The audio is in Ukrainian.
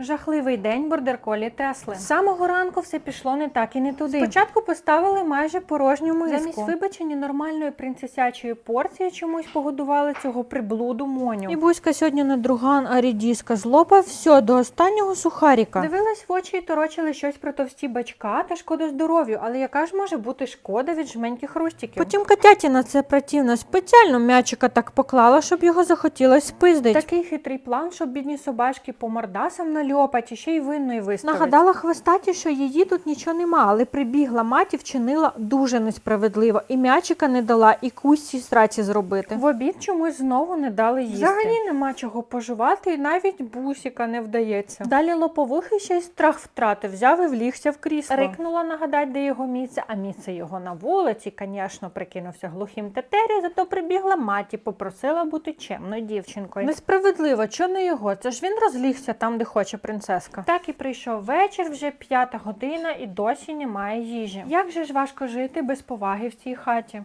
Жахливий день бордерколі Тесли. З самого ранку все пішло не так і не туди. Спочатку поставили майже порожню миску. Замість вибачення нормальної принцесячої порції чомусь погодували цього приблуду Моню. І Буська сьогодні не друган, а рідіска злопав все до останнього сухаріка. Дивилась в очі і торочили щось про товсті бачка та шкоду здоров'ю, але яка ж може бути шкода від жменьких хрустиків? Потім Катятіна це противно спеціально м'ячика так поклала, щоб його захотілось спиздить. Такий хитрий план, щоб бідні собачки по мордасам нальопать і ще й винної виставить. Нагадала хвостаті, що її тут нічого нема, але прибігла мать і вчинила дуже несправедливо. І м'ячика не дала, і кусті сраці зробити. В обід чомусь знову не дали їсти. Взагалі нема чого поживати, і навіть бусіка не вдається. Далі лоповухий ще й страх втратив, взяв і влігся в крісло. Рикнула нагадать, де його місце, а місце його на вулиці, звісно, прикинувся глухим тетері, зато прибігла мать і попросила бути чемною дівчинкою. Несправедливо, що не його? Це ж він розлігся там, де хоче принцеска. Так і прийшов вечір, вже п'ята година, і досі немає їжі. Як же ж важко жити без поваги в цій хаті?